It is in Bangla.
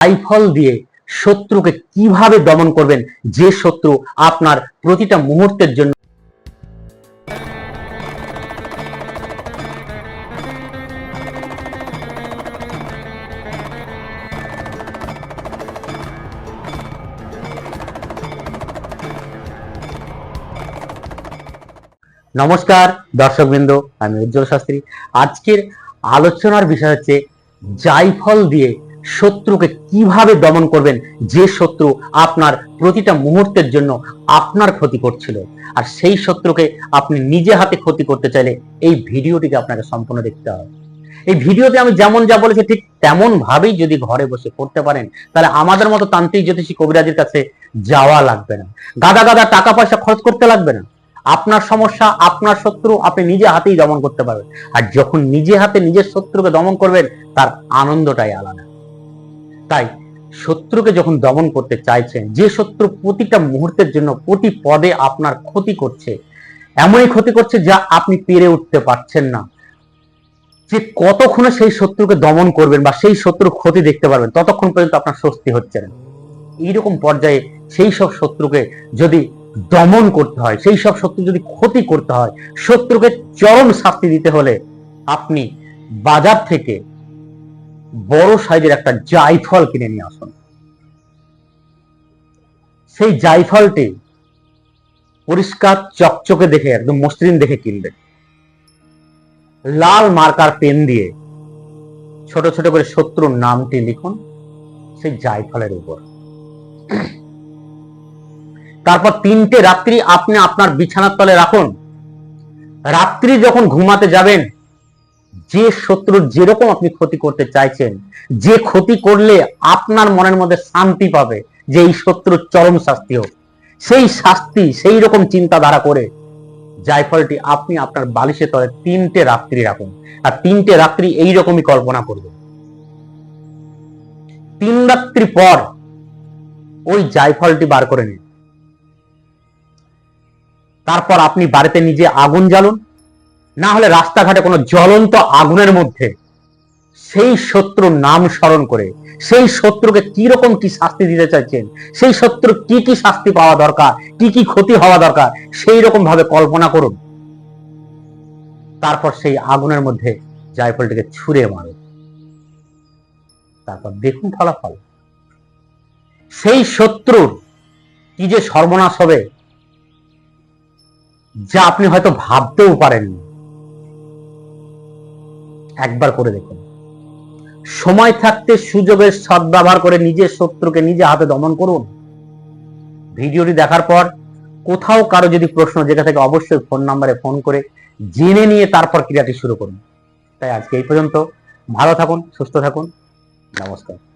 রাইফল দিয়ে শত্রুকে কীভাবে দমন করবেন? যে শত্রু আপনার প্রতিটা মুহূর্তের জন্য নমস্কার, দর্শকবৃন্দ, আমি উজ্জ্বল শাস্ত্রী। আজকের আলোচনার বিষয় হচ্ছে জাইফল দিয়ে শত্রুকে কীভাবে দমন করবেন? যে শত্রু আপনার প্রতিটা মুহূর্তের জন্য আপনার ক্ষতি করছিল। আর সেই শত্রুকে আপনি নিজে হাতে ক্ষতি করতে চাইলে এই ভিডিওটিকে আপনাকে সম্পূর্ণ দেখতে হবে। এই ভিডিওতে আমি যেমন যা বলেছি, ঠিক তেমন ভাবেই যদি ঘরে বসে করতে পারেন, তাহলে আমাদের মতো তান্ত্রিক জ্যোতিষী কবিরাজের কাছে যাওয়া লাগবে না। গাদা গাদা টাকা পয়সা খরচ করতে লাগবে না। আপনার সমস্যা, আপনার শত্রু আপনি নিজে হাতেই দমন করতে পারবেন। আর যখন নিজে হাতে নিজের শত্রুকে দমন করবেন, তার আনন্দটাই আলাদা। তাই শত্রুকে যখন দমন করতে চাইছেন যে শত্রু প্রতিটা মুহূর্তের জন্য প্রতি পদে আপনার ক্ষতি করছে, এমনই ক্ষতি করছে যা আপনি পেরে উঠতে পারছেন না। যে কতক্ষণে সেই শত্রুকে দমন করবেন বা সেই শত্রুর ক্ষতি দেখতে পারবেন, ততক্ষণ পর্যন্ত আপনার স্বস্তি হচ্ছে না। এইরকম পর্যায়ে সেই সব শত্রুকে যদি দমন করতে হয়, সেই সব শত্রু যদি ক্ষতি করতে হয়, শত্রুকে চরম শাস্তি দিতে হলে আপনি বাজার থেকে বড় সাইজের একটা জাইফল কিনে নিয়ে আসুন। সেই জাইফলটি পরিষ্কার চকচকে দেখে, একদম মসৃণ দেখে কিনবেন লাল মার্কার পেন দিয়ে ছোট ছোট করে শত্রুর নামটি লিখুন সেই জাইফলের উপর। তারপর তিনটে রাত্রি আপনি আপনার বিছানার তলে রাখুন। রাত্রি যখন ঘুমাতে যাবেন যে শত্রুর যেরকম আপনি ক্ষতি করতে চাইছেন, যে ক্ষতি করলে আপনার মনের মধ্যে শান্তি পাবে যে এই শত্রুর চরম শাস্তি হোক। সেই শাস্তি, সেই রকম চিন্তাধারা করে জায়ফলটি আপনি আপনার বালিশে তলে তিনটে রাত্রি রাখুন। আর তিনটে রাত্রি এই রকমই কল্পনা করবেন। তিন রাত্রি পর ওই জায়ফলটি বার করে নিন। তারপর আপনি বাড়িতে নিজে আগুন জ্বালুন। না হলে রাস্তাঘাটে কোনো জ্বলন্ত আগুনের মধ্যে সেই শত্রুর নাম স্মরণ করে, সেই শত্রুকে কি রকম কি শাস্তি দিতে চাইছেন, সেই শত্রু কি কি শাস্তি পাওয়া দরকার, কি কি ক্ষতি হওয়া দরকার, সেই রকম ভাবে কল্পনা করুন। তারপর সেই আগুনের মধ্যে জায়ফলটিকে ছুঁড়ে মারুন। তারপর দেখুন ফলাফল। সেই শত্রুর কি যে সর্বনাশ হবে, যা আপনি হয়তো ভাবতেও পারেননি। একবার করে দেখুন। সময় থাকতে সুযোগের সদ্ব্যবহার করে নিজের শত্রুকে নিজে হাতে দমন করুন। ভিডিওটি দেখার পর কোথাও কারও যদি প্রশ্ন যেটা থাকে অবশ্যই ফোন নাম্বারে ফোন করে জেনে নিয়ে তারপর ক্রিয়াটি শুরু করুন। তাই আজকে এই পর্যন্ত। ভালো থাকুন, সুস্থ থাকুন। নমস্কার।